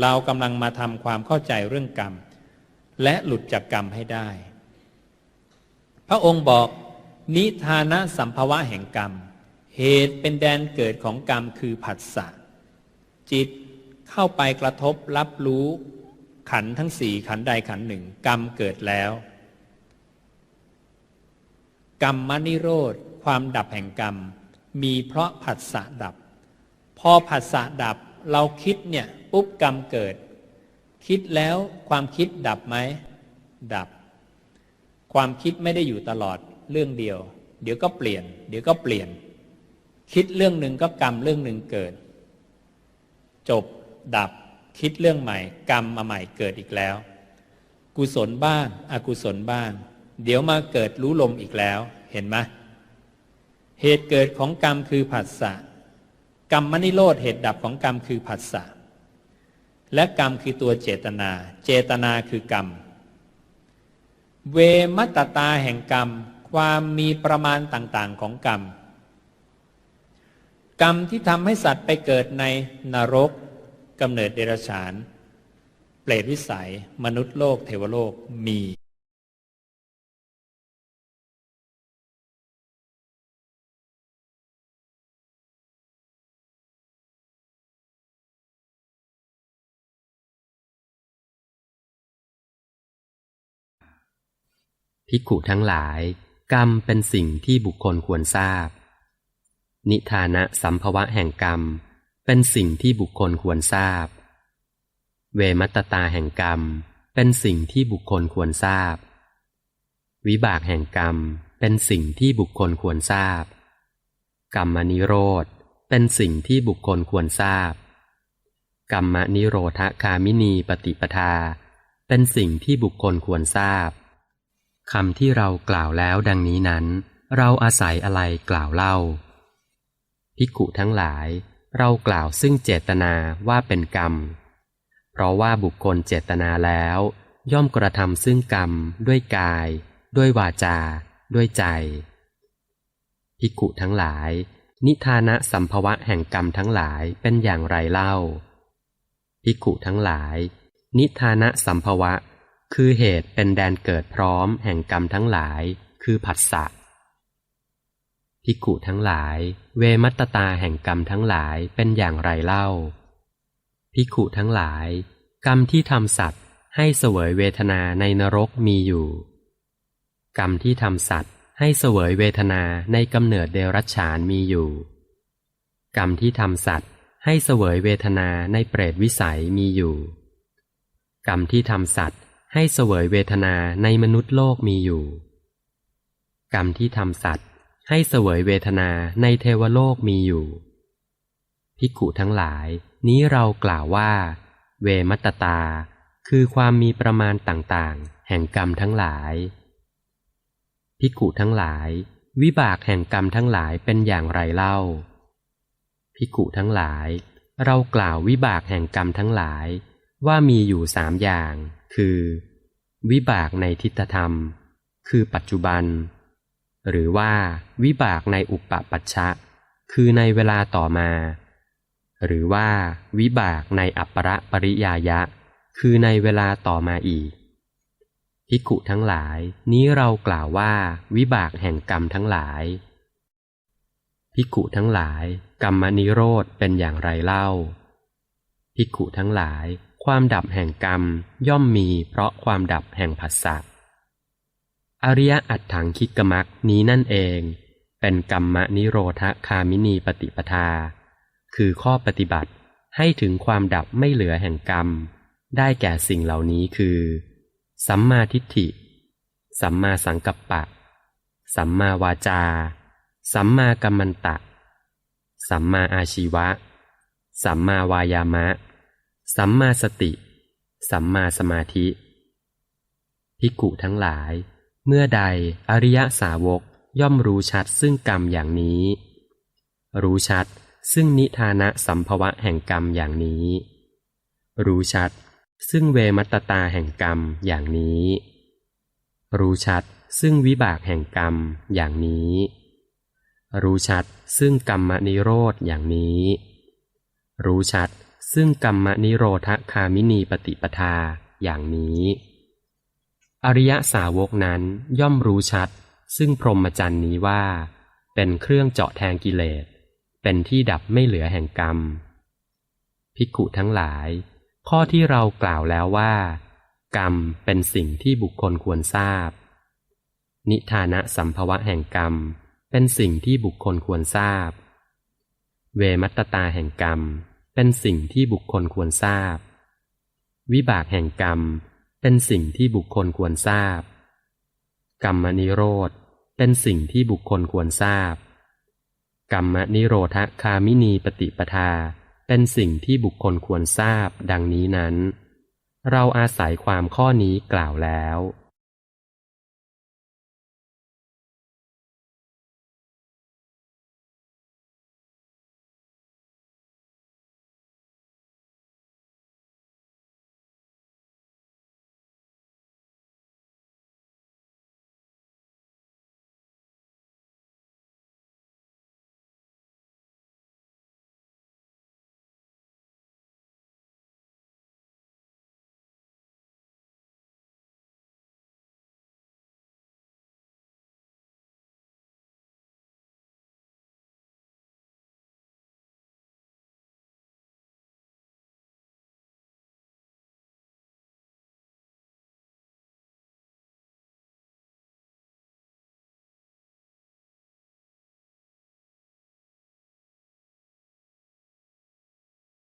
เรากำลังมาทำความเข้าใจเรื่องกรรม และหลุดจากกรรมให้ได้ พระองค์บอกนิทานะสัมภวะแห่งกรรม เหตุเป็นแดนเกิดของกรรมคือผัสสะจิตเข้าไปกระทบรับรู้ขันทั้งสี่ขันใดขันหนึ่ง กรรมเกิดแล้ว กรรมมนิโรธ ความดับแห่งกรรม มีเพราะผัสสะดับ พอผัสสะดับ เราคิดเนี่ยปุ๊บกรรมเกิด คิดแล้วความคิดดับไหมดับ ความคิดไม่ได้อยู่ตลอดเรื่องเดียว เดี๋ยวก็เปลี่ยน เดี๋ยวก็เปลี่ยน คิดเรื่องหนึ่งก็กรรมเรื่องหนึ่งเกิด จบดับคิดเรื่องใหม่ กรรมมาใหม่เกิดอีกแล้ว กุศลบ้างอกุศลบ้าง เดี๋ยวมาเกิดรู้ลมอีกแล้ว เห็นไหมเหตุเกิดของกรรมคือผัสสะ กรรมมนิโรธเหตุดับของกรรมคือผัสสะและกรรมคือตัวเจตนา เจตนาคือกรรม เวมัตตาแห่งกรรม ความมีประมาณต่างๆของกรรม กรรมที่ทำให้สัตว์ไปเกิดในนรกกำเนิดเดรัจฉาน เปรตวิสัย มนุษย์โลก เทวโลกมี ภิกขุทั้งหลาย กรรมเป็นสิ่งที่บุคคลควรทราบ นิทานะสัมภวะแห่งกรรม เป็นสิ่งที่บุคคลควรทราบ เวมัตตาแห่งกรรม เป็นสิ่งที่บุคคลควรทราบ วิบากแห่งกรรม เป็นสิ่งที่บุคคลควรทราบ กรรมนิโรธ เป็นสิ่งที่บุคคลควรทราบ กรรมนิโรธคามินีปฏิปทา เป็นสิ่งที่บุคคลควรทราบ คำที่เรากล่าวแล้วดังนี้นั้น เราอาศัยอะไรกล่าวเล่า ภิกขุทั้งหลาย เรากล่าวซึ่งเจตนาว่าเป็นกรรม เพราะว่าบุคคลเจตนาแล้ว ย่อมกระทำซึ่งกรรม ด้วยกาย ด้วยวาจา ด้วยใจ ภิกขุทั้งหลาย นิทานะสัมภวะแห่งกรรมทั้งหลายเป็นอย่างไรเล่า ภิกขุทั้งหลาย นิทานะสัมภวะ คือเหตุเป็นแดนเกิดพร้อมแห่งกรรมทั้งหลาย คือผัสสะพิกุทั้งหลาย เวมัตตาแห่งกรรมทั้งหลายเป็นอย่างไรเล่าพิกุทั้งหลาย กรรมที่ทำสัตว์ให้เสวยเวทนาในนรกมีอยู่ กรรมที่ทำสัตว์ให้เสวยเวทนาในกำเนิดเดรัจฉานมีอยู่ กรรมที่ทำสัตว์ให้เสวยเวทนาในเปรตวิสัยมีอยู่ กรรมที่ทำสัตว์ ให้เสวยเวทนาในมนุษย์โลกมีอยู่ กรรมที่ทำสัตว์ ให้เสวยเวทนาในเทวโลกมีอยู่พิกุทั้งหลาย นี้เรากล่าวว่า เวมัตตา คือความมีประมาณต่างๆ แห่งกรรมทั้งหลายพิกุทั้งหลาย วิบากแห่งกรรมทั้งหลายเป็นอย่างไรเล่าพิกุทั้งหลาย เรากล่าววิบากแห่งกรรมทั้งหลายว่ามีอยู่สามอย่าง คือ วิบากในทิฏฐธรรม คือปัจจุบัน หรือว่าวิบากในอุปปัชชะ คือในเวลาต่อมา หรือว่าวิบากในอัปปรปริยายะ คือในเวลาต่อมาอีกพิกุทั้งหลายนี้เรากล่าวว่าวิบากแห่งกรรมทั้งหลายพิกุทั้งหลาย กรรมนิโรธเป็นอย่างไรเล่าพิกุทั้งหลาย ความดับแห่งกรรมย่อมมีเพราะความดับแห่งผัสสะอริยอัตถังคิกมักนี้นั่นเอง เป็นกรรมนิโรธคามินีปฏิปทา คือข้อปฏิบัติให้ถึงความดับไม่เหลือแห่งกรรม ได้แก่สิ่งเหล่านี้คือ สัมมาทิฏฐิ สัมมาสังกัปปะ สัมมาวาจา สัมมากัมมันตะ สัมมาอาชีวะ สัมมาวายามะ สัมมาสติ สัมมาสมาธิภิกขุทั้งหลาย เมื่อใดอริยสาวกย่อมรู้ชัดซึ่งกรรมอย่างนี้ รู้ชัดซึ่งนิทานะสัมภวะแห่งกรรมอย่างนี้ รู้ชัด ซึ่งเวมัตตาแห่งกรรมอย่างนี้ รู้ชัด ซึ่งวิบากแห่งกรรมอย่างนี้ รู้ชัด ซึ่งกรรมนิโรธอย่างนี้ รู้ชัด ซึ่งกรรมนิโรธคามินีปฏิปทาอย่างนี้ อริยสาวกนั้นย่อมรู้ชัด ซึ่งพรหมจรรย์นี้ว่า เป็นเครื่องเจาะแทงกิเลส เป็นที่ดับไม่เหลือแห่งกรรม ภิกขุทั้งหลาย ข้อที่เรากล่าวแล้วว่า กรรมเป็นสิ่งที่บุคคลควรทราบ นิทานะสัมภวะแห่งกรรม เป็นสิ่งที่บุคคลควรทราบ เวมัตตาแห่งกรรม เป็นสิ่งที่บุคคลควรทราบ วิบากแห่งกรรม เป็นสิ่งที่บุคคลควรทราบ กรรมนิโรธ เป็นสิ่งที่บุคคลควรทราบ กรรมนิโรธคามินีปฏิปทา เป็นสิ่งที่บุคคลควรทราบดังนี้นั้น เราอาศัยความข้อนี้กล่าวแล้ว